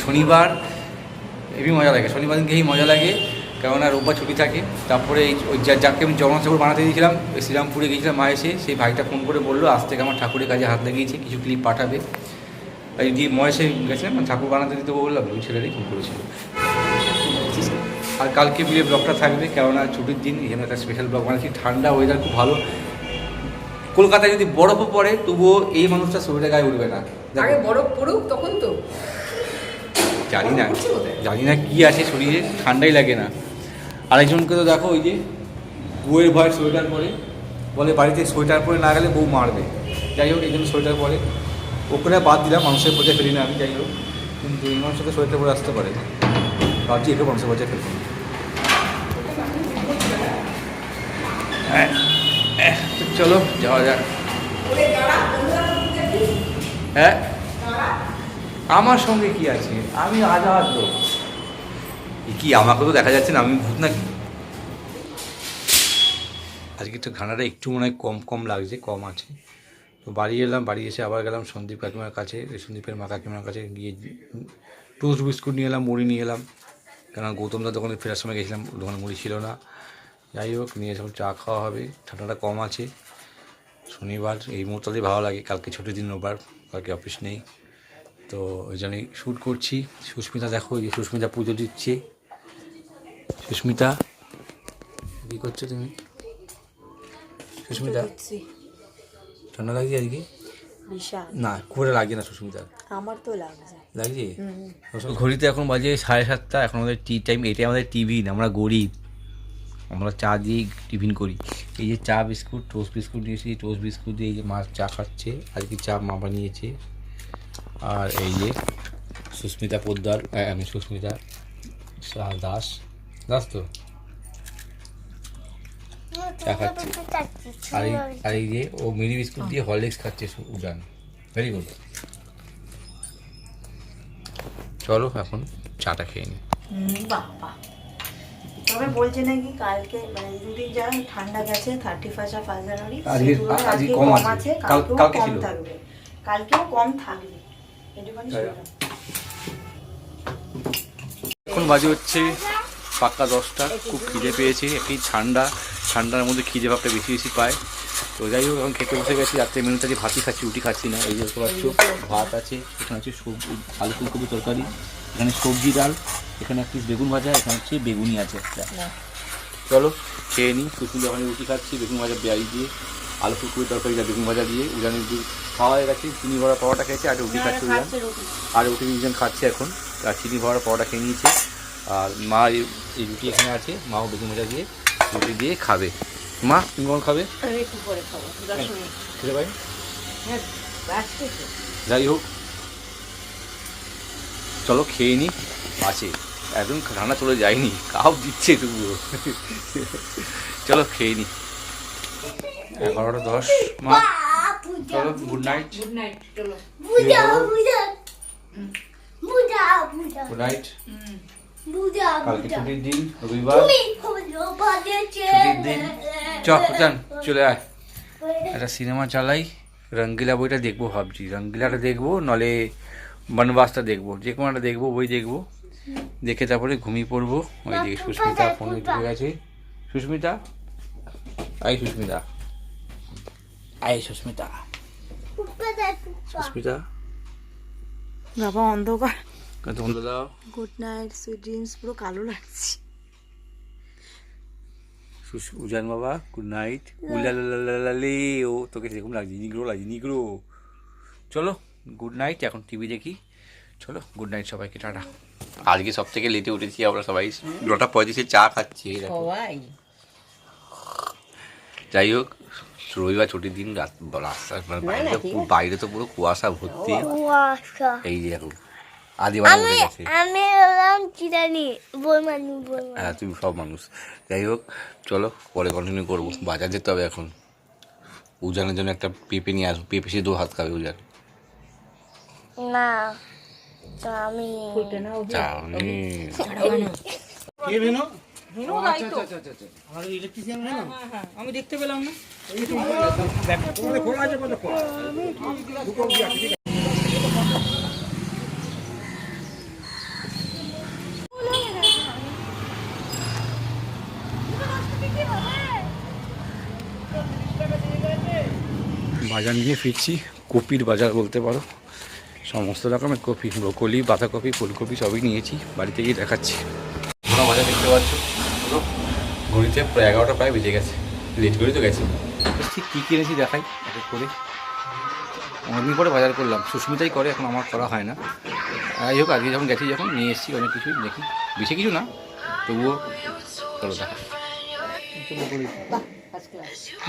শনিবার হেবি মজা লাগে। শনিবার দিনকেই মজা লাগে, কেননা রোববার ছুটি থাকে। তারপরে এই যাকে আমি জগন্নাথ ঠাকুর বানাতে দিয়েছিলাম শ্রীরামপুরে গিয়েছিলাম মা এসে, সেই ভাইটা ফোন করে বলল, আজ থেকে আমার ঠাকুরের কাজে হাত লাগিয়েছে, কিছু ক্লিপ পাঠাবে। এই দিয়ে মহেশে গেছিলাম ঠাকুর বানাতে দিতে বললাম ওই ছেলেরই ফোন করেছিল আর কালকে বিয়ে ব্লগটা থাকবে, কেননা ছুটির দিন, এখানে একটা স্পেশাল ব্লগ বানাচ্ছি। ঠান্ডা ওয়েদার খুব ভালো। কলকাতায় যদি বরফও পড়ে, তবুও এই মানুষটা শরীরে গায়ে উঠবে না। আগে বরফ পড়ুক, তখন তো। জানি না জানি না কি আছে শরীরে ঠান্ডাই লাগে না। আরেকজনকে তো দেখো ওই যে বউয়ের ভয় সোয়েটার পরে বলে বাড়িতে সোয়েটার পরে না গেলে বউ মারবে। যাই হোক এই জন্য সোয়েটার পরে। ওখানে বাদ দিলাম মানুষের পর্যায়ে ফেলি না আমি যাই হোক। কিন্তু এই মানুষের সাথে সোয়েটার পরে আসতে পারে। ভাবছি একে মানুষের পর্যায়ে ফেলব। হ্যাঁ, হ্যাঁ, চলো যাওয়া যাক। হ্যাঁ? আমার সঙ্গে কি আছে? আমি আজাদ লোক। কি, আমাকে তো দেখা যাচ্ছে না, আমি ভূত নাকি? আজকে তো ঠান্ডাটা একটু মনে হয় কম কম লাগছে, কম আছে। তো বাড়ি এলাম, বাড়ি এসে আবার গেলাম সন্দীপ কাকিমার কাছে সন্দীপের মা কাকিমার কাছে গিয়ে টোস্ট বিস্কুট নিয়ে এলাম, মুড়ি নিয়ে এলাম। কেন গৌতমদার দোকানে ফেরার সময় গেছিলাম, দোকানে মুড়ি ছিল না। যাই হোক, নিয়ে এসে চা খাওয়া হবে, ঠান্ডাটা কম আছে। শনিবার, এই মুহূর্তে ভালো লাগে, কালকে ছুটির দিন, রোববার, কালকে অফিস নেই। তো ওই জন্যই শ্যুট করছি। সুস্মিতা দেখো এই যে সুস্মিতা পুজো দিচ্ছে। সুস্মিতা কী করছ তুমি? সুস্মিতা ঠান্ডা লাগছে আজকে? না একটা লাগছে না সুস্মিতা। আমার তো লাগছে। লাগছে? ঘড়িতে এখন বাজে সাড়ে সাতটা এখন আমাদের টি টাইম এটাই আমাদের টিফিন আমরা গরিব। আমরা চা দিয়ে টিফিন করি। এই যে চা বিস্কুট টোস্ট বিস্কুট নিয়েছি টোস্ট বিস্কুট দিয়ে এই যে মা চা খাচ্ছে। আজকে চা মা বানিয়েছে। আর এই যে সুস্মিতা পোদ্দার আমি সুস্মিতা দাস। দাস তো? চা খাচ্ছে আর এই আর এই যে ও মিনি বিস্কুট দিয়ে হরলিক্স খাচ্ছে উজান। ভেরি গুড চলো এখন চাটা খেয়ে বাবা তবে বলছে নাকি কালকে মানে দুদিন যা ঠান্ডা গেছে থার্টি ফার্স্ট আর ফার্স্ট জানুয়ারি আজকে- সেগুলো আজকে আজকে কম আছে। কালকে কম থাকবে। কালকেও কম থাকবে। এখন বাজে হচ্ছে পাক্কা দশটা। খুব খিদে পেয়েছে একটি ঠান্ডা। ঠান্ডার মধ্যে খিদে ভাবটা বেশি বেশি পায়। তো যাই হোক এখন খেতে বসে গেছি। রাত্রে মেনুতে আজকে ভাতই খাচ্ছি রুটি খাচ্ছি না। এই দেখতে পাচ্ছ ভাত আছে এখানে আছে সবজি আলু ফুলকপি তরকারি এখানে সবজি ডাল এখানে একটি বেগুন ভাজা এখানে হচ্ছে বেগুনি আছে একটা। চলো খেয়ে নিই সুসুলি ওখানে রুটি খাচ্ছি বেগুন ভাজা পেঁয়াজ দিয়ে। আলু ফুলকপি তরকারি যা বেগুন ভাজা দিয়ে উজানি খাওয়া হয়ে গেছে চিনি ভরা পাওয়াটা খেয়েছে আর রুটি খাচ্ছে উজান। আর রুটি দুজন খাচ্ছে এখন আর চিনি ভরা পাওয়াটা খেয়ে নিয়েছে। আর মা এই রুটি এখানে আছে মাও বেগুন ভাজা দিয়ে রুটি দিয়ে খাবে। মা তুমি কখন খাবে? মিনিট। খেতে পারি? হ্যাঁ যাই হোক চলো খেয়ে নি আছে একদম রান্না চলে যায়নি কাউ দিচ্ছে তবুও। চলো খেয়ে নি। এগারোটা দশ। মা চলো গুড নাইট গুড নাইট চলো। গুড নাইট কালকে ছুটির দিন রবিবার। ছুটির দিন। চ যান চলে আয়। একটা সিনেমা চালাই রঙ্গিলা বইটা দেখব ভাবছি। রঙ্গিলাটা দেখব নলে বনবাসটা দেখব। যে কোনো একটা দেখব বই দেখব। দেখে তারপরে ঘুমিয়ে পড়ব। ওই দিকে সুস্মিতা ফোন ঢুকে গেছে। সুস্মিতা? আই সুস্মিতা। আই সুস্মিতা। সুস্মিতা? বাবা অন্ধকার। দাও। গুড নাইট সুইট ড্রিমস পুরো কালো লাগছে। উজান বাবা গুড নাইট উলালালালালে ও তোকে সেরকম লাগছে নিগ্রো লাগছে নিগ্রো চলো গুড নাইট এখন টিভি দেখি। চলো গুড নাইট সবাইকে টাটা। আজকে সব থেকে লেটে উঠেছি আমরা সবাই। নটা পঁয়ত্রিশে চা খাচ্ছি সবাই। যাই হোক রবিবার ছুটির দিন রাত রাস্তা মানে বাইরে তো পুরো- বাইরে তো পুরো কুয়াশা ভর্তি। কুয়াশা। এই যে আমি হলাম চিরানি বইমানি হ্যাঁ তুমি সব মানুষ। যাই হোক চলো পরে কন্টিনিউ করব। বাজার যেতে হবে এখন। উজানের জন্য একটা পেঁপে নিয়ে আসব। পেঁপে সে দু হাত খাবে উজান। না বাজার নিয়ে ফিরছি কপির বাজার বলতে পারো। সমস্ত রকমের কপি ব্রকলি বাঁধাকপি ফুলকপি সবই নিয়েছি বাড়িতে গিয়ে দেখাচ্ছি। ঘড়িতে প্রায় এগারোটা প্রায় বেজে গেছে। লেট করে তো গেছি। ঠিক কী কিনেছি দেখাই এক এক করে। অনেকদিন পরে বাজার করলাম। সুস্মিতাই করে এখন আমার করা হয় না। যাই হোক আজকে যখন গেছি যখন নিয়ে এসেছি অনেক কিছুই দেখি। বেশি কিছু না তবুও চলো দেখা।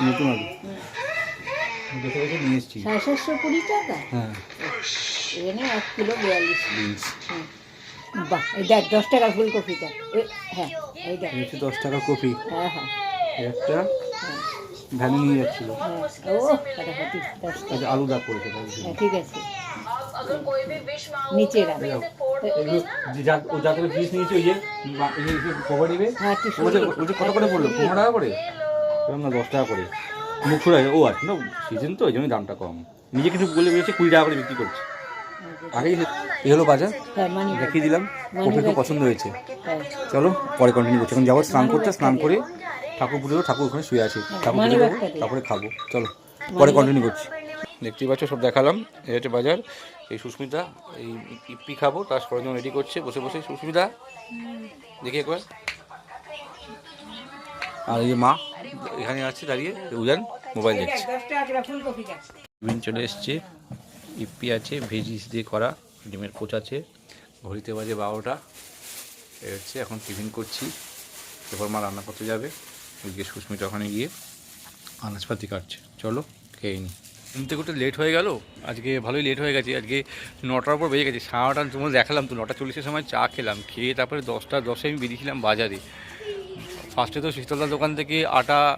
নতুন আলু। দেখে দেখে নিয়ে এসেছি। সাড়ে সাতশো কুড়ি টাকা? হ্যাঁ। এখানে এক কিলো বিয়াল্লিশ। বিনস। বাহ এই দেখ দশ টাকার ফুলকপিটা। এ- হ্যাঁ এই দেখ। দশ টাকা কপি। হ্যাঁ হ্যাঁ। একটা ভ্যানে নিয়ে যাচ্ছিল। হ্যাঁ ও কাটাকাটি দশ টাকা। আচ্ছা আলু দাগ করেছে হ্যাঁ ঠিক আছে। নিচে ও যা থেকে পিস নিয়েছে ওই যে মা- কভার নিবে একটু ওই যে সরিয়ে- ওই যে কত করে পড়ল? পনেরো টাকা করে? না দশ টাকা করে। মুখ ফুরাই ও আচ্ছা না সিজন তো ওই জন্য দামটা কম। নিজে কিছু বলে বেরিয়েছে কুড়ি টাকা করে বিক্রি করছে। আগেই এই হলো বাজার। দেখিয়ে দিলাম কপি খুব পছন্দ হয়েছে। হ্যাঁ চলো পরে কন্টিনিউ করছি। এখন যাব স্নান করতে স্নান করে ঠাকুর পুজো ঠাকুর ওখানে শুয়ে আছে। ঠাকুর পুজো তারপরে খাব। চলো পরে কন্টিনিউ করছি। দেখতেই পাচ্ছ সব দেখালাম। এই হচ্ছে বাজার। এই সুস্মিতা এই ইপি খাব তার সরঞ্জাম রেডি করছে। বসে বসে সুস্মিতা দেখি একবার। আর এই যে মা এখানে আছে দাঁড়িয়ে উজান মোবাইল দেখছে। চলে এসছে। ইপি আছে ভেজিস দিয়ে করা, ডিমের কোচ আছে, ঘড়িতে বাজে বারোটা। এই হচ্ছে এখন টিফিন করছি। এরপর মা রান্না করতে যাবে। ওইদিকে সুস্মিতা ওখানে গিয়ে আনাজপাতি কাটছে। চলো, খেয়ে নি। ঘুম একটু লেট হয়ে গেল। আজকে ভালোই লেট হয়ে গেছে। আজকে নটার পর বেজে গেছে। সাড়ে নটা তোমার দেখালাম তো। নটা চল্লিশের সময় চা খেলাম। খেয়ে তারপরে দশটা দশে আমি বেরিয়েছিলাম বাজারে। ফার্স্টে তো শীতলদার দোকান থেকে আটা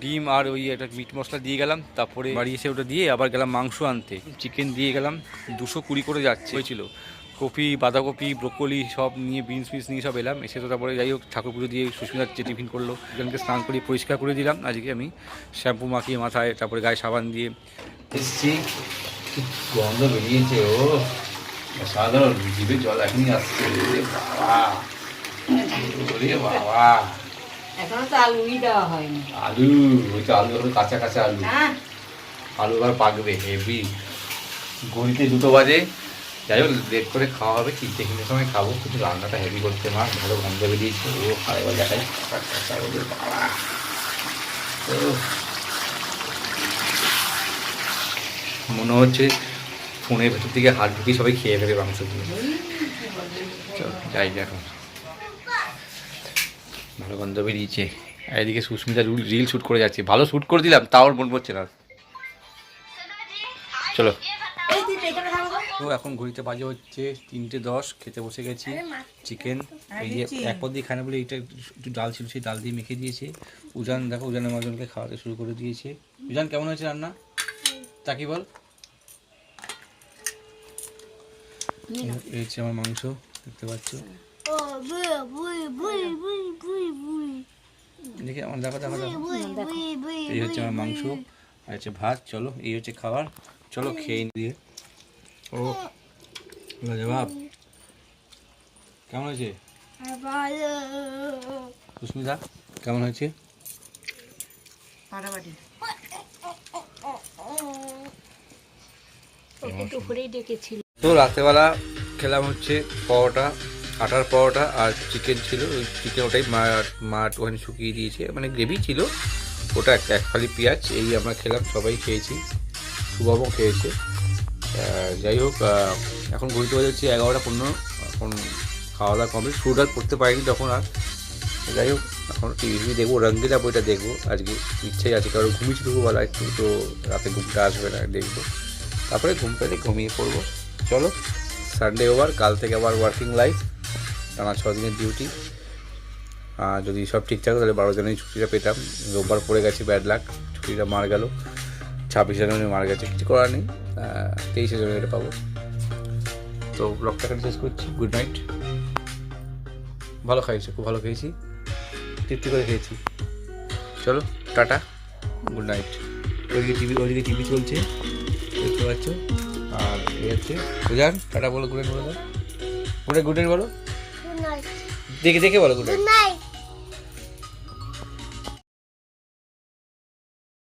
ডিম আর ওই একটা মিট মশলা দিয়ে গেলাম তারপরে বাড়ি এসে ওটা দিয়ে আবার গেলাম মাংস আনতে। চিকেন দিয়ে গেলাম দুশো কুড়ি করে যাচ্ছে। হয়েছিল। কপি বাঁধাকপি ব্রোকলি সব নিয়ে বিনস ফিনস নিয়ে সব এলাম। এসে তো তারপরে যাই হোক ঠাকুর পুজো দিয়ে সুস্মিতার যে টিফিন করল এখানকে স্নান করে পরিষ্কার করে দিলাম। আজকে আমি শ্যাম্পু মাখিয়ে মাথায় তারপরে গায়ে সাবান দিয়ে এসছি। গন্ধ বেরিয়েছে ও। সাধারণ জিভে জল এখনই আসছে। বাবা। বাবা। এখনও তো আলুই দেওয়া হয়নি। আলু ওই তো আলু হলো কাঁচা কাঁচা আলু। আলু আর পাকবে হেভি। ঘড়িতে দুটো বাজে। যাই হোক লেট করে খাওয়া হবে তিনটে তিনটের সময় খাব। কিন্তু রান্নাটা হেভি করতে মা ভালো গন্ধ বেরিয়েছে। ও দেখাই আলু, বাবা। ও। মনে হচ্ছে ফোনের ভেতর থেকে হাত ঢুকিয়ে সবাই খেয়ে ফেলে মাংস দিয়ে চল যাই এখন ভালো গন্ধ বেরিয়েছে। আর এদিকে সুস্মিতা রুল রিল শ্যুট করে যাচ্ছে। ভালো শ্যুট করে দিলাম তাও মন পড়ছে না। চলো। তো এখন ঘড়িতে বাজে হচ্ছে তিনটে দশ খেতে বসে গেছি। চিকেন এই যে এক পদ দিয়ে খায় না বলে এইটা একটু ডাল ছিল সেই ডাল দিয়ে মেখে দিয়েছে। উজান দেখো উজানের মজনকে খাওয়াতে শুরু করে দিয়েছে। উজান কেমন হয়েছে রান্না? তাকি বল। এই হচ্ছে আমার মাংস দেখতে পাচ্ছ ও বুই বুই বুই বুই বুই বুই দেখি আমার দেখো দেখো দেখো। এই হচ্ছে আমার মাংস। আর হচ্ছে ভাত চলো এই হচ্ছে খাবার। চলো খেয়ে নি দিয়ে। ও জবাব। কেমন হয়েছে? সুস্মিতা কেমন হয়েছে? তো রাত্রেবেলা খেলাম হচ্ছে পরোটা। আটার পরোটা আর চিকেন ছিল। ওই চিকেন ওটাই মা মা ওখানে শুকিয়ে দিয়েছে। মানে গ্রেভি ছিল। ওটা এক ফালি পেঁয়াজ, এই আমরা খেলাম, সবাই খেয়েছি। শুভমও খেয়েছে। যাই হোক এখন ঘুরতে বাজে হচ্ছে এগারোটা পনেরো। এখন খাওয়া দাওয়া কমপ্লিট শুট আর করতে পারিনি তখন আর। যাই হোক, এখন টিভি দেখব, রঙ্গিলা বইটা দেখব। আজকে ইচ্ছাই আছে, কারণ ঘুমিয়েছি দুপুরবেলা একটু, তো রাতে ঘুমটা আসবে না, দেখব। তারপরে ঘুম পেলে ঘুমিয়ে পড়ব। চলো সানডে ওভার কাল থেকে আবার ওয়ার্কিং লাইফ টানা ছ দিনের ডিউটি আর যদি সব ঠিকঠাক তাহলে বারো জনের ছুটিটা পেতাম। রোববার পড়ে গেছে ব্যাড লাক ছুটিটা মার গেল। ছাব্বিশ জানুয়ারি মার গেছে, কিছু করার নেই। তেইশে জানুয়ারি পাবো। তো ব্লগটা এখানে শেষ করছি। গুড নাইট ভালো খাইছি, খুব ভালো খেয়েছি। তৃপ্তি করে খেয়েছি। চলো, টাটা। গুড নাইট ওইদিকে টিভি ওইদিকে টিভি চলছে। দেখতে পাচ্ছ। আর এই হচ্ছে বুঝান টাটা বলো গুড নাইট বলো। গুড নাইট গুড নাইট বলো। দেখে দেখে বলো গুড নাইট গুড নাইট